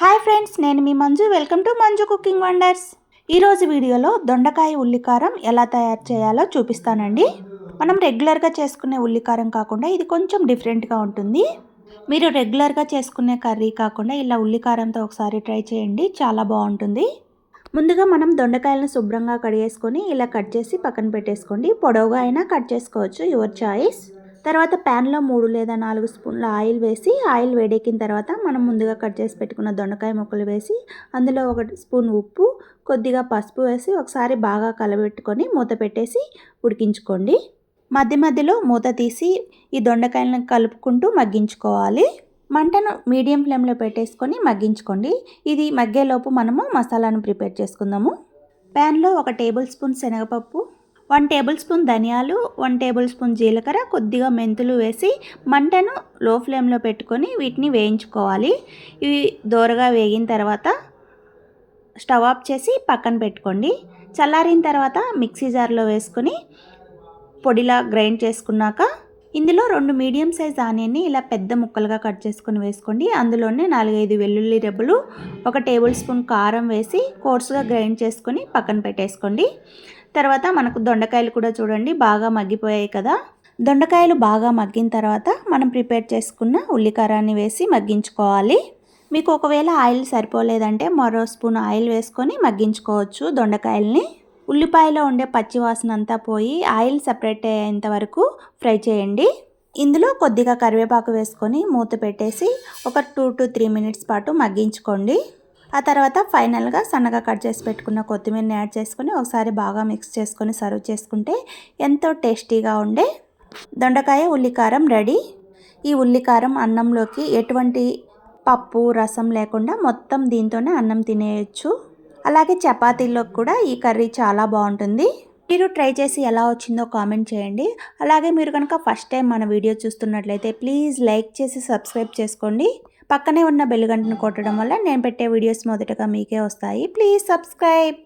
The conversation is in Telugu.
హాయ్ ఫ్రెండ్స్ నేను మీ Manju. Welcome to Manju cooking wonders. ఈరోజు వీడియోలో దొండకాయ ఉల్లికారం ఎలా తయారు చేయాలో చూపిస్తానండి. మనం రెగ్యులర్గా చేసుకునే ఉల్లికారం కాకుండా ఇది కొంచెం డిఫరెంట్గా ఉంటుంది. మీరు రెగ్యులర్గా చేసుకునే కర్రీ కాకుండా ఇలా ఉల్లికారంతో ఒకసారి ట్రై చేయండి చాలా బాగుంటుంది. ముందుగా మనం దొండకాయలను శుభ్రంగా కడిగేసుకొని ఇలా కట్ చేసి పక్కన పెట్టేసుకోండి. పొడవుగా అయినా కట్ చేసుకోవచ్చు యువర్ చాయిస్ తర్వాత ప్యాన్లో మూడు లేదా నాలుగు స్పూన్ల ఆయిల్ వేసి ఆయిల్ వేడెక్కిన తర్వాత మనం ముందుగా కట్ చేసి పెట్టుకున్న దొండకాయ ముక్కలు వేసి అందులో ఒక స్పూన్ ఉప్పు కొద్దిగా పసుపు వేసి ఒకసారి బాగా కలబెట్టుకొని మూత పెట్టేసి ఉడికించుకోండి. మధ్య మధ్యలో మూత తీసి ఈ దొండకాయలను కలుపుకుంటూ మగ్గించుకోవాలి. మంటను మీడియం ఫ్లేమ్లో పెట్టేసుకొని మగ్గించుకోండి. ఇది మగ్గేలోపు మనము మసాలాను ప్రిపేర్ చేసుకుందాము. ప్యాన్లో ఒక టేబుల్ స్పూన్ శనగపప్పు వన్ టేబుల్ స్పూన్ ధనియాలు వన్ టేబుల్ స్పూన్ జీలకర్ర కొద్దిగా మెంతులు వేసి మంటను లో ఫ్లేమ్లో పెట్టుకొని వీటిని వేయించుకోవాలి. ఇవి దోరగా వేగిన తర్వాత స్టవ్ ఆఫ్ చేసి పక్కన పెట్టుకోండి. చల్లారిన తర్వాత మిక్సీ జార్లో వేసుకొని పొడిలా గ్రైండ్ చేసుకున్నాక ఇందులో రెండు మీడియం సైజ్ ఆనియన్ని ఇలా పెద్ద ముక్కలుగా కట్ చేసుకొని వేసుకోండి. అందులోనే నాలుగైదు వెల్లుల్లి రెబ్బలు ఒక టేబుల్ స్పూన్ కారం వేసి కోర్సుగా గ్రైండ్ చేసుకొని పక్కన పెట్టేసుకోండి. తర్వాత మనకు దొండకాయలు కూడా చూడండి బాగా మగ్గిపోయాయి కదా. దొండకాయలు బాగా మగ్గిన తర్వాత మనం ప్రిపేర్ చేసుకున్న ఉల్లికారాన్ని వేసి మగ్గించుకోవాలి. మీకు ఒకవేళ ఆయిల్ సరిపోలేదంటే మరో స్పూన్ ఆయిల్ వేసుకొని మగ్గించుకోవచ్చు దొండకాయల్ని. ఉల్లిపాయలో ఉండే పచ్చివాసన అంతా పోయి ఆయిల్ సపరేట్ అయ్యేంత వరకు ఫ్రై చేయండి. ఇందులో కొద్దిగా కరివేపాకు వేసుకొని మూత పెట్టేసి ఒక టూ టు త్రీ మినిట్స్ పాటు మగ్గించుకోండి. ఆ తర్వాత ఫైనల్గా సన్నగా కట్ చేసి పెట్టుకున్న కొత్తిమీరని యాడ్ చేసుకొని ఒకసారి బాగా మిక్స్ చేసుకొని సర్వ్ చేసుకుంటే ఎంతో టేస్టీగా ఉండే దొండకాయ ఉల్లికారం రెడీ. ఈ ఉల్లికారం అన్నంలోకి ఎటువంటి పప్పు రసం లేకుండా మొత్తం దీంతోనే అన్నం తినేయచ్చు. అలాగే చపాతీలోకి కూడా ఈ కర్రీ చాలా బాగుంటుంది. మీరు ట్రై చేసి ఎలా వచ్చిందో కామెంట్ చేయండి. అలాగే మీరు కనుక ఫస్ట్ టైం మన వీడియో చూస్తున్నట్లయితే ప్లీజ్ లైక్ చేసి సబ్స్క్రైబ్ చేసుకోండి. పక్కనే ఉన్న బెల్ గంటను కొట్టడం వల్ల నేను పెట్టే వీడియోస్ మొదటగా మీకే వస్తాయి. Please subscribe.